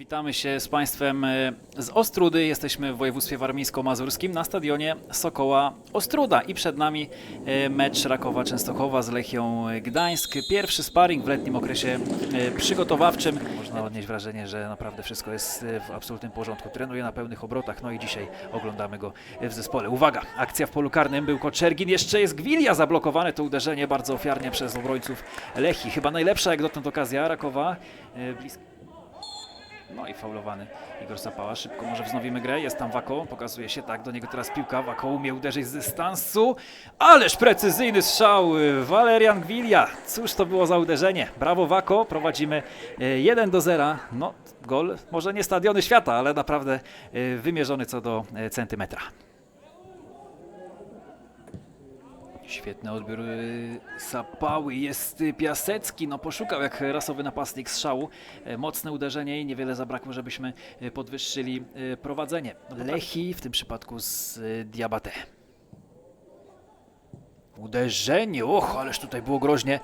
Witamy się z Państwem e, z Ostrudy. Jesteśmy w województwie warmińsko-mazurskim na stadionie Sokoła Ostruda i przed nami e, mecz Rakowa Częstochowa z Lechią Gdańsk. Pierwszy sparring w letnim okresie e, przygotowawczym. Można odnieść wrażenie, że naprawdę wszystko jest w absolutnym porządku. Trenuje na pełnych obrotach, no i dzisiaj oglądamy go w zespole. Uwaga, akcja w polu karnym, był Koczergin, jeszcze jest Gwilia zablokowane to uderzenie bardzo ofiarnie przez obrońców Lechi. Chyba najlepsza jak dotąd okazja Rakowa. Blisko no i faulowany Igor Sapała. Szybko może wznowimy grę. Jest tam Wako. Pokazuje się tak. Do niego teraz piłka. Wako umie uderzyć z dystansu. Ależ precyzyjny strzał. y, Walerian Gwilia. Cóż to było za uderzenie. Brawo Wako. Prowadzimy y, 1 do 0. No, gol. Może nie stadiony świata, ale naprawdę y, wymierzony co do y, centymetra. Świetny odbiór Sapały. Jest Piasecki. No poszukał jak rasowy napastnik strzału. E, Mocne uderzenie i niewiele zabrakło, żebyśmy y, podwyższyli y, prowadzenie. Lechi w tym przypadku z Diabate. Uderzenie, och, ależ tutaj było groźnie.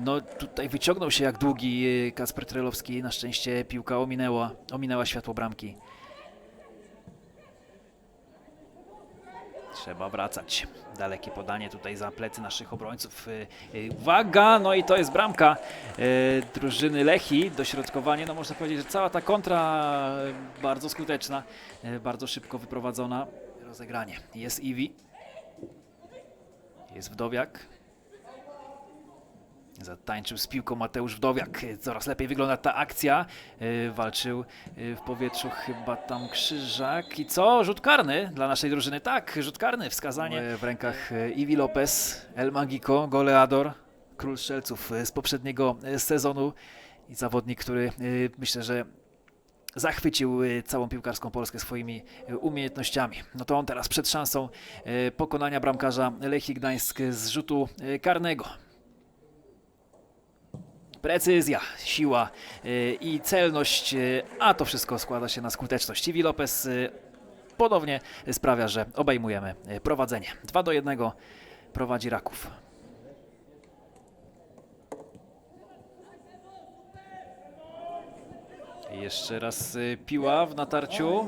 No tutaj wyciągnął się jak długi Kasper Trelowski. Na szczęście piłka ominęła, ominęła światło bramki. Trzeba wracać. Dalekie podanie tutaj za plecy naszych obrońców. Y, y, Uwaga, no i to jest bramka y, drużyny Lechi. Dośrodkowanie, no można powiedzieć, że cała ta kontra bardzo skuteczna, bardzo szybko wyprowadzona. Rozegranie. Jest Iwi. Jest Wdowiak. Zatańczył z piłką Mateusz Wdowiak. Coraz lepiej wygląda ta akcja. Yy, walczył yy, w powietrzu chyba tam Krzyżak. I co? Rzut karny dla naszej drużyny. Tak, rzut karny. Wskazanie w rękach yy, Iwi Lopez, El Magico, goleador, król strzelców z poprzedniego sezonu. I zawodnik, który myślę, że zachwycił całą piłkarską Polskę swoimi umiejętnościami. No to on teraz przed szansą pokonania bramkarza Lechii Gdańsk z rzutu karnego. Precyzja, siła y, i celność, y, a to wszystko składa się na skuteczność. Iwi Lopez y, ponownie sprawia, że obejmujemy prowadzenie. 2 do 1 prowadzi Raków. Jeszcze raz piła w natarciu.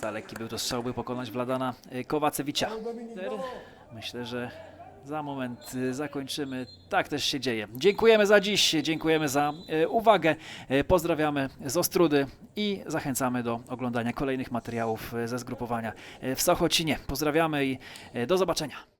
Za lekki był to strzał, by pokonać Wladana Kowacewicza. Myślę, że za moment y, zakończymy. Tak też się dzieje. Dziękujemy za dziś, dziękujemy za y, uwagę. Y, Pozdrawiamy z Ostrudy i zachęcamy do oglądania kolejnych materiałów ze zgrupowania w Sochocinie. Pozdrawiamy i do zobaczenia.